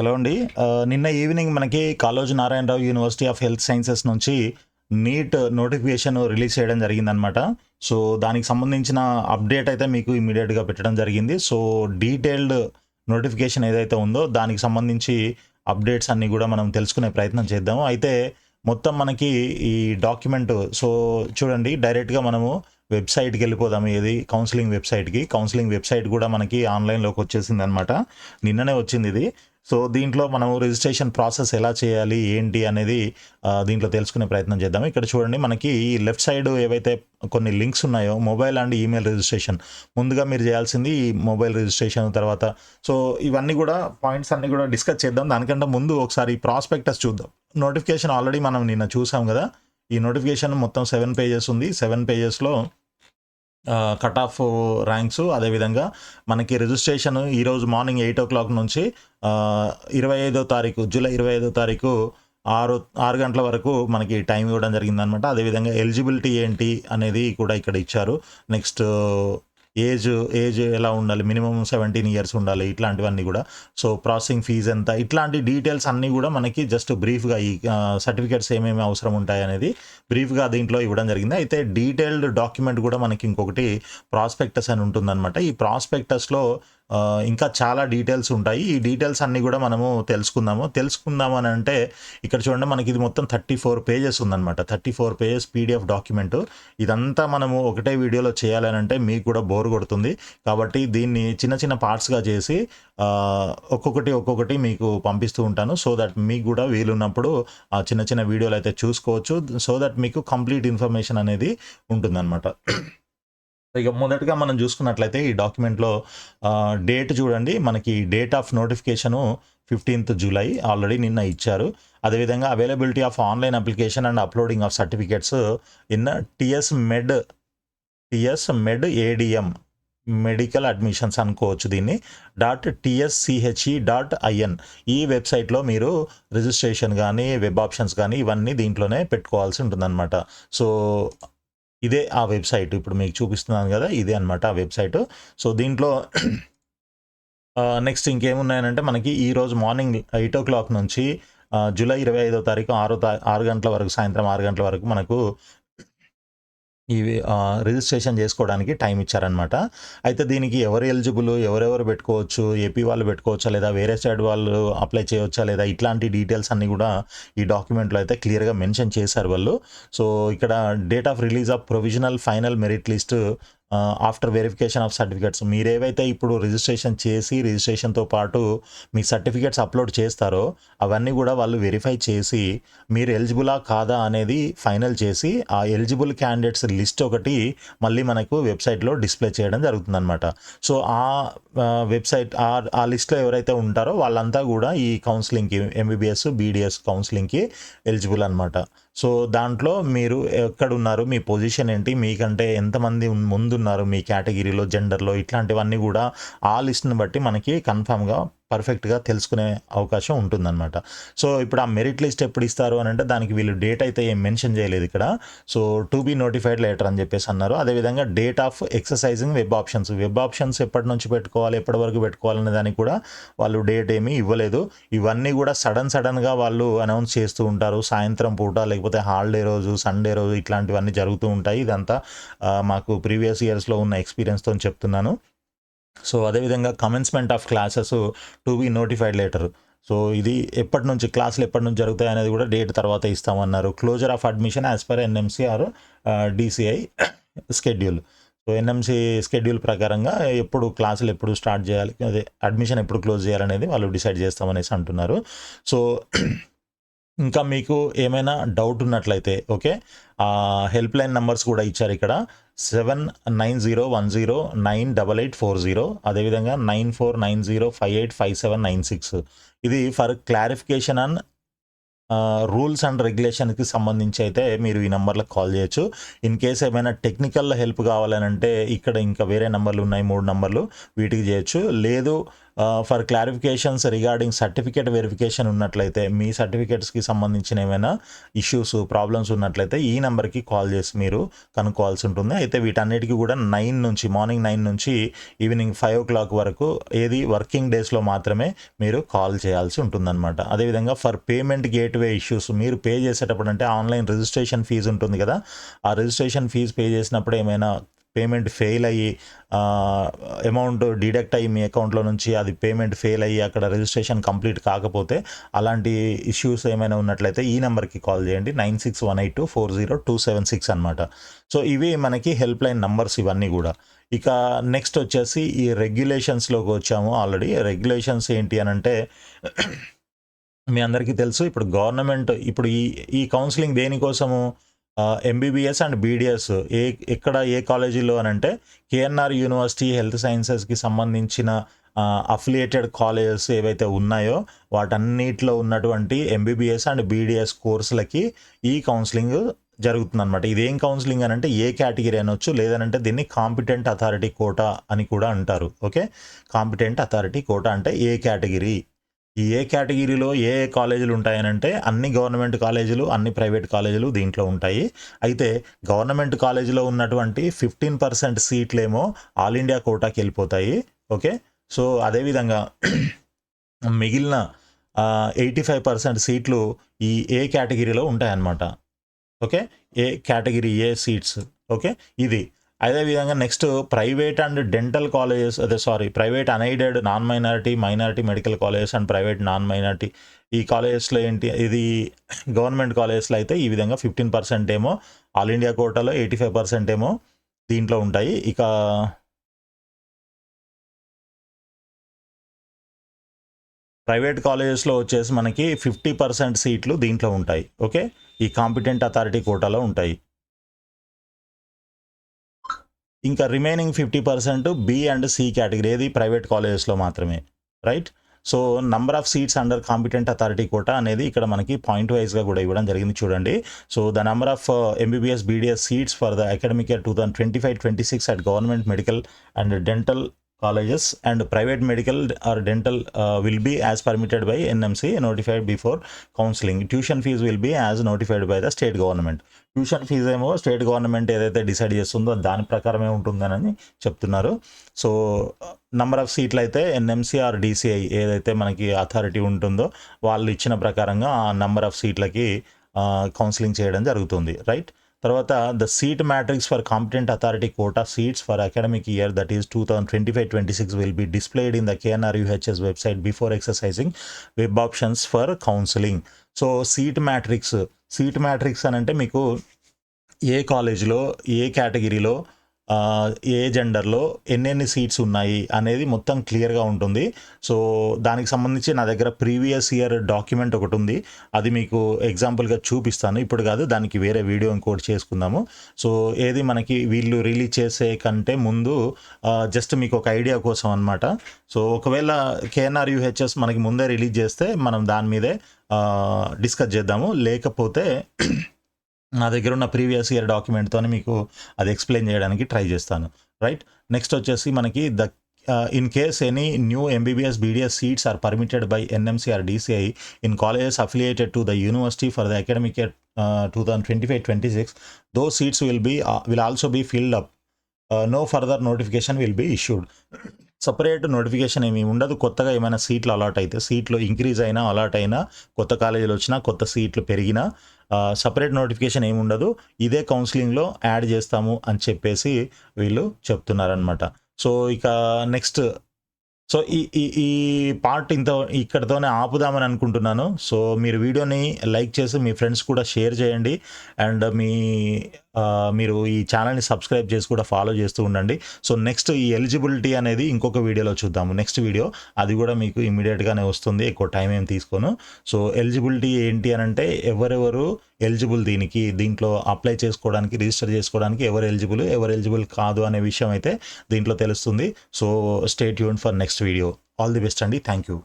Hello అండి. నిన్న evening మనకి Kaloji Narayana Rao university of health sciences నుంచి నీట్ నోటిఫికేషన్ రిలీజ్ చేయడం జరిగిందనమాట సో దానికి సంబంధించిన అప్డేట్ అయితే మీకు ఇమీడియట్గా పెట్టడం జరిగింది. సో డీటెయిల్డ్ నోటిఫికేషన్ ఏదైతే ఉందో దానికి సంబంధించి అప్డేట్స్ అన్నీ కూడా మనం తెలుసుకునే ప్రయత్నం చేద్దాము అయితే మొత్తం మనకి ఈ డాక్యుమెంట్ సో చూడండి డైరెక్ట్గా మనము వెబ్సైట్కి వెళ్ళిపోదాము. ఏది? కౌన్సిలింగ్ వెబ్సైట్కి. కౌన్సిలింగ్ వెబ్సైట్ కూడా మనకి ఆన్లైన్లోకి వచ్చేసింది అనమాట నిన్ననే వచ్చింది ఇది. సో దీంట్లో మనం రిజిస్ట్రేషన్ ప్రాసెస్ ఎలా చేయాలి ఏంటి అనేది దీంట్లో తెలుసుకునే ప్రయత్నం చేద్దాం ఇక్కడ చూడండి మనకి ఈ లెఫ్ట్ సైడ్ ఏవైతే కొన్ని లింక్స్ ఉన్నాయో మొబైల్ అండ్ ఈమెయిల్ రిజిస్ట్రేషన్ ముందుగా మీరు చేయాల్సింది ఈ మొబైల్ రిజిస్ట్రేషన్ తర్వాత. సో ఇవన్నీ కూడా పాయింట్స్ అన్ని కూడా డిస్కస్ చేద్దాం. దానికంటే ముందు ఒకసారి ప్రాస్పెక్టస్ చూద్దాం. నోటిఫికేషన్ ఆల్రెడీ మనం నిన్న చూసాం కదా ఈ నోటిఫికేషన్ మొత్తం సెవెన్ పేజెస్ ఉంది. సెవెన్ పేజెస్లో కట్ ఆఫ్ ర్యాంక్స్ అదేవిధంగా మనకి రిజిస్ట్రేషన్ ఈరోజు మార్నింగ్ ఎయిట్ ఓ క్లాక్ నుంచి ఇరవై ఐదో తారీఖు జూలై ఇరవై ఐదో తారీఖు ఆరు ఆరు గంటల వరకు మనకి టైం ఇవ్వడం జరిగిందనమాట అదేవిధంగా ఎలిజిబిలిటీ ఏంటి అనేది కూడా ఇక్కడ ఇచ్చారు. నెక్స్ట్ ఏజ్ ఏజ్ ఎలా ఉండాలి? మినిమం సెవెంటీన్ ఇయర్స్ ఉండాలి ఇట్లాంటివన్నీ కూడా. సో ప్రాసెసింగ్ ఫీజ్ ఎంత? ఇట్లాంటి డీటెయిల్స్ అన్నీ కూడా మనకి జస్ట్ బ్రీఫ్గా ఈ సర్టిఫికేట్స్ ఏమేమి అవసరం ఉంటాయి అనేది బ్రీఫ్గా దీంట్లో ఇవ్వడం జరిగింది. అయితే డీటెయిల్డ్ డాక్యుమెంట్ కూడా మనకి ఇంకొకటి ప్రాస్పెక్టస్ అని ఉంటుందన్నమాట. ఈ ప్రాస్పెక్టస్లో ఇంకా చాలా డీటెయిల్స్ ఉంటాయి. ఈ డీటెయిల్స్ అన్నీ కూడా మనము తెలుసుకుందాము. తెలుసుకుందాము అని అంటే ఇక్కడ చూడండి మనకి ఇది మొత్తం థర్టీ ఫోర్ పేజెస్ ఉందన్నమాట. Thirty four pages PDF document ఇదంతా మనము ఒకటే వీడియోలో చేయాలని అంటే మీకు కూడా బోర్ కొడుతుంది. కాబట్టి దీన్ని చిన్న చిన్న పార్ట్స్గా చేసి ఒక్కొక్కటి ఒక్కొక్కటి మీకు పంపిస్తూ ఉంటాను. సో దట్ మీకు కూడా వీలున్నప్పుడు ఆ చిన్న చిన్న వీడియోలు అయితే చూసుకోవచ్చు. సో దట్ మీకు కంప్లీట్ ఇన్ఫర్మేషన్ అనేది ఉంటుందన్నమాట. ఇక మొదటగా మనం చూసుకున్నట్లయితే ఈ డాక్యుమెంట్లో డేట్ చూడండి. మనకి date of notification fifteenth July already నిన్న ఇచ్చారు. అదేవిధంగా availability of online application and uploading of certificates in TS MED TS MED ADM medical admissions అనుకోవచ్చు దీన్ని డాట్ టిఎస్సిహెచ్ఈ డాట్ ఐఎన్. ఈ వెబ్సైట్లో మీరు రిజిస్ట్రేషన్ కానీ వెబ్ ఆప్షన్స్ కానీ ఇవన్నీ దీంట్లోనే పెట్టుకోవాల్సి ఉంటుందన్నమాట. సో ఇదే ఆ వెబ్సైట్. ఇప్పుడు మీకు చూపిస్తున్నాను కదా ఇదే అనమాట ఆ వెబ్సైట్. సో దీంట్లో నెక్స్ట్ ఇంకేమున్నాయనంటే మనకి ఈ రోజు మార్నింగ్ ఎయిట్ ఓ క్లాక్ నుంచి జూలై ఇరవై ఐదో తారీఖు ఆరో ఆరు గంటల వరకు సాయంత్రం ఆరు గంటల వరకు మనకు ఇవి రిజిస్ట్రేషన్ చేసుకోవడానికి టైం ఇచ్చారనమాట అయితే దీనికి ఎవరు ఎలిజిబుల్ ఎవరెవరు పెట్టుకోవచ్చు ఏపీ వాళ్ళు పెట్టుకోవచ్చా లేదా వేరే స్టేట్ వాళ్ళు అప్లై చేయవచ్చా లేదా ఇట్లాంటి డీటెయిల్స్ అన్నీ కూడా ఈ డాక్యుమెంట్లో అయితే క్లియర్గా మెన్షన్ చేశారు వాళ్ళు. సో ఇక్కడ date of release of provisional final merit list after verification of certificates మీరేవైతే ఇప్పుడు రిజిస్ట్రేషన్ చేసి రిజిస్ట్రేషన్తో పాటు మీ సర్టిఫికేట్స్ అప్లోడ్ చేస్తారో అవన్నీ కూడా వాళ్ళు వెరిఫై చేసి మీరు ఎలిజిబులా కాదా అనేది ఫైనల్ చేసి ఆ ఎలిజిబుల్ క్యాండిడేట్స్ లిస్ట్ ఒకటి మళ్ళీ మనకు వెబ్సైట్లో డిస్ప్లే చేయడం జరుగుతుందన్నమాట. సో ఆ వెబ్సైట్ ఆ ఆ లిస్ట్లో ఎవరైతే ఉంటారో వాళ్ళంతా కూడా ఈ కౌన్సిలింగ్కి ఎంబీబీఎస్ బీడిఎస్ కౌన్సిలింగ్కి ఎలిజిబుల్ అనమాట సో దాంట్లో మీరు ఎక్కడున్నారు మీ పొజిషన్ ఏంటి మీకంటే ఎంతమంది ముందు ముందున్నారు మీ కేటగిరీలో జెండర్లో ఇట్లాంటివన్నీ కూడా ఆ లిస్ట్ని బట్టి మనకి కన్ఫామ్గా పర్ఫెక్ట్గా తెలుసుకునే అవకాశం ఉంటుందన్నమాట. సో ఇప్పుడు ఆ మెరిట్ లిస్ట్ ఎప్పుడు ఇస్తారు అని అంటే దానికి వీళ్ళు డేట్ అయితే ఏం మెన్షన్ చేయలేదు ఇక్కడ. So to be notified letter అని చెప్పేసి అన్నారు. అదేవిధంగా date of exercising web options. Web options ఎప్పటి నుంచి పెట్టుకోవాలి ఎప్పటి వరకు పెట్టుకోవాలనే దానికి కూడా వాళ్ళు డేట్ ఏమీ ఇవ్వలేదు. ఇవన్నీ కూడా సడన్ సడన్గా వాళ్ళు అనౌన్స్ చేస్తూ ఉంటారు. సాయంత్రం పూట లేకపోతే హాలిడే రోజు సండే రోజు ఇట్లాంటివన్నీ జరుగుతూ ఉంటాయి. ఇదంతా మాకు ప్రీవియస్ ఇయర్స్లో ఉన్న ఎక్స్పీరియన్స్తో చెప్తున్నాను. సో అదేవిధంగా commencement of classes to be notified letter so ఇది ఎప్పటి నుంచి క్లాసులు ఎప్పటి నుంచి జరుగుతాయి అనేది కూడా డేట్ తర్వాత ఇస్తామన్నారు. Closure of admission as per NMC or DCI schedule so NMC schedule ప్రకారంగా ఎప్పుడు క్లాసులు ఎప్పుడు స్టార్ట్ చేయాలి అదే అడ్మిషన్ ఎప్పుడు క్లోజ్ చేయాలనేది వాళ్ళు డిసైడ్ చేస్తామనేసి అంటున్నారు. సో ఇంకా మీకు ఏమైనా డౌట్ ఉన్నట్లయితే ఓకే హెల్ప్ లైన్ నెంబర్స్ కూడా ఇచ్చారు ఇక్కడ. Seven nine zero one zero nine double eight four zero అదేవిధంగా nine four nine zero five eight five seven nine six ఇది for clarification and rules and రెగ్యులేషన్కి సంబంధించి అయితే మీరు ఈ నెంబర్లకు కాల్ చేయొచ్చు. ఇన్ కేస్ ఏమైనా టెక్నికల్ హెల్ప్ కావాలని అంటే ఇక్కడ ఇంకా వేరే నెంబర్లు ఉన్నాయి మూడు నెంబర్లు వీటికి చేయొచ్చు. లేదు for clarifications regarding certificate verification ఉన్నట్లయితే మీ సర్టిఫికేట్స్కి సంబంధించిన ఏమైనా ఇష్యూస్ ప్రాబ్లమ్స్ ఉన్నట్లయితే ఈ నెంబర్కి కాల్ చేసి మీరు కనుక్కోవాల్సి ఉంటుంది. అయితే వీటన్నిటికీ కూడా నైన్ నుంచి మార్నింగ్ నైన్ నుంచి ఈవినింగ్ ఫైవ్ ఓ క్లాక్ వరకు ఏది వర్కింగ్ డేస్లో మాత్రమే మీరు కాల్ చేయాల్సి ఉంటుందన్నమాట. అదేవిధంగా ఫర్ పేమెంట్ గేట్వే ఇష్యూస్ మీరు పే చేసేటప్పుడు అంటే ఆన్లైన్ రిజిస్ట్రేషన్ ఫీజు ఉంటుంది కదా ఆ రిజిస్ట్రేషన్ ఫీజు పే చేసినప్పుడు ఏమైనా పేమెంట్ ఫెయిల్ అయ్యి అమౌంట్ డిడక్ట్ అయ్యి మీ అకౌంట్లో నుంచి అది పేమెంట్ ఫెయిల్ అయ్యి అక్కడ రిజిస్ట్రేషన్ కంప్లీట్ కాకపోతే అలాంటి ఇష్యూస్ ఏమైనా ఉన్నట్లయితే ఈ నెంబర్కి కాల్ చేయండి. Nine six one eight two four zero two seven six అనమాట సో ఇవి మనకి హెల్ప్ లైన్ నంబర్స్ ఇవన్నీ కూడా. ఇక నెక్స్ట్ వచ్చేసి ఈ రెగ్యులేషన్స్లోకి వచ్చాము ఆల్రెడీ. రెగ్యులేషన్స్ ఏంటి అని అంటే మీ అందరికీ తెలుసు. ఇప్పుడు గవర్నమెంట్ ఇప్పుడు ఈ ఈ కౌన్సిలింగ్ దేనికోసము? ఎంబీబీఎస్ అండ్ బీడిఎస్ ఏ ఎక్కడ ఏ కాలేజీలో అని అంటే కేఎన్ఆర్ యూనివర్సిటీ హెల్త్ సైన్సెస్కి సంబంధించిన అఫిలియేటెడ్ కాలేజెస్ ఏవైతే ఉన్నాయో వాటన్నిటిలో ఉన్నటువంటి ఎంబీబీఎస్ అండ్ బీడిఎస్ కోర్సులకి ఈ కౌన్సిలింగ్ జరుగుతుంది అనమాట ఇదేం కౌన్సిలింగ్ అని అంటే ఏ కేటగిరీ అనొచ్చు లేదనంటే దీన్ని కాంపిటెంట్ అథారిటీ కోటా అని కూడా అంటారు. ఓకే? కాంపిటెంట్ అథారిటీ కోటా అంటే ఏ కేటగిరీ ఈ ఏ కేటగిరీలో ఏ ఏ కాలేజీలు ఉంటాయనంటే అన్ని గవర్నమెంట్ కాలేజీలు అన్ని ప్రైవేట్ కాలేజీలు దీంట్లో ఉంటాయి. అయితే గవర్నమెంట్ కాలేజీలో ఉన్నటువంటి ఫిఫ్టీన్ పర్సెంట్ సీట్లేమో ఆల్ ఇండియా కోటాకి వెళ్ళిపోతాయి. ఓకే? సో అదేవిధంగా మిగిలిన ఎయిటీ ఫైవ్ పర్సెంట్ సీట్లు ఈ ఏ కేటగిరీలో ఉంటాయన్నమాట. Okay? A category A seats. Okay? ఇది అదేవిధంగా next private and dental colleges అదే sorry private unaided non minority minority medical colleges and private non minority ఈ కాలేజెస్లో ఏంటి ఇది గవర్నమెంట్ కాలేజెస్లో అయితే ఈ విధంగా ఫిఫ్టీన్ పర్సెంట్ ఏమో ఆల్ ఇండియా కోటాలో ఎయిటీ ఫైవ్ పర్సెంట్ ఏమో దీంట్లో ఉంటాయి. ఇక ప్రైవేట్ కాలేజెస్లో వచ్చేసి మనకి ఫిఫ్టీ పర్సెంట్ సీట్లు దీంట్లో ఉంటాయి. ఓకే? ఈ కాంపిటెంట్ అథారిటీ కోటాలో ఉంటాయి. ఇంకా remaining fifty percent B and C category ఏది ప్రైవేట్ కాలేజెస్లో మాత్రమే right so number of seats under competent authority quota అనేది ఇక్కడ మనకి పాయింట్ వైజ్గా కూడా ఇవ్వడం జరిగింది చూడండి. So the number of MBBS BDS seats for the academic year two thousand twenty five twenty six at government medical and dental colleges and private medical or dental will be as permitted by NMC notified before counselling tuition fee will be as notified by the state government tuition fee ఏమో state government ఏదైతే decide చేస్తుందో దాని ప్రకారమే ఉంటుందని చెప్తున్నారు. So number of సీట్లు అయితే NMC are DCI ఏదైతే మనకి అథారిటీ ఉంటుందో వాళ్ళు ఇచ్చిన ప్రకారంగా ఆ నెంబర్ ఆఫ్ సీట్లకి కౌన్సిలింగ్ చేయడం జరుగుతుంది. రైట్ తర్వాత the seat matrix for competent authority quota seats for academic year that is two thousand twenty five twenty six will be displayed in the KNR UHS website before exercising web options for counselling so seat matrix seat matrix అని అంటే మీకు ఏ కాలేజ్లో ఏ కేటగిరీలో ఏ జెండర్లో ఎన్నెన్ని seats ఉన్నాయి అనేది మొత్తం క్లియర్గా ఉంటుంది. సో దానికి సంబంధించి నా దగ్గర ప్రీవియస్ ఇయర్ డాక్యుమెంట్ ఒకటి ఉంది. అది మీకు ఎగ్జాంపుల్గా చూపిస్తాను. ఇప్పుడు కాదు దానికి వేరే వీడియో ఇంకోటి చేసుకుందాము. సో ఏది మనకి వీళ్ళు రిలీజ్ చేసే కంటే ముందు జస్ట్ మీకు ఒక ఐడియా కోసం అనమాట సో ఒకవేళ కేఎన్ఆర్ యూహెచ్ఎస్ మనకి ముందే రిలీజ్ చేస్తే మనం దాని మీదే డిస్కస్ చేద్దాము. లేకపోతే నా దగ్గర ఉన్న ప్రీవియస్ ఇయర్ డాక్యుమెంట్తో మీకు అది ఎక్స్ప్లెయిన్ చేయడానికి ట్రై చేస్తాను. రైట్? నెక్స్ట్ వచ్చేసి మనకి the in case any new MBBS BDS seats are permitted by NMC or DCI in colleges affiliated to the university for the academic year two thousand twenty five twenty six though seats will be will also be filled up no further notification will be issued separate notification ఏమి ఉండదు. కొత్తగా ఏమైనా సీట్లు allot అయితే సీట్లు increase అయినా allot అయినా కొత్త కాలేజీలు వచ్చినా కొత్త సీట్లు పెరిగినా సపరేట్ నోటిఫికేషన్ ఏమి ఉండదు ఇదే కౌన్సిలింగ్లో యాడ్ చేస్తాము అని చెప్పేసి వీళ్ళు చెప్తున్నారనమాట సో ఇక నెక్స్ట్ సో ఈ ఈ ఈ పార్ట్ ఇంత ఇక్కడతోనే ఆపుదామని అనుకుంటున్నాను. సో మీరు వీడియోని లైక్ చేసి మీ ఫ్రెండ్స్ కూడా షేర్ చేయండి. అండ్ మీ మీరు ఈ ఛానల్ని సబ్స్క్రైబ్ చేసి కూడా ఫాలో చేస్తూ ఉండండి. సో నెక్స్ట్ ఈ ఎలిజిబిలిటీ అనేది ఇంకొక వీడియోలో చూద్దాము. నెక్స్ట్ వీడియో అది కూడా మీకు ఇమీడియట్గానే వస్తుంది. ఎక్కువ టైం ఏం తీసుకోను. సో ఎలిజిబిలిటీ ఏంటి అని అంటే ఎవరెవరు ఎలిజిబుల్ దీనికి దీంట్లో అప్లై చేసుకోవడానికి రిజిస్టర్ చేసుకోవడానికి ఎవరు ఎలిజిబుల్ ఎవరు ఎలిజిబుల్ కాదు అనే విషయం అయితే దీంట్లో తెలుస్తుంది. So stay Yoon for next video all the best అండి. Thank you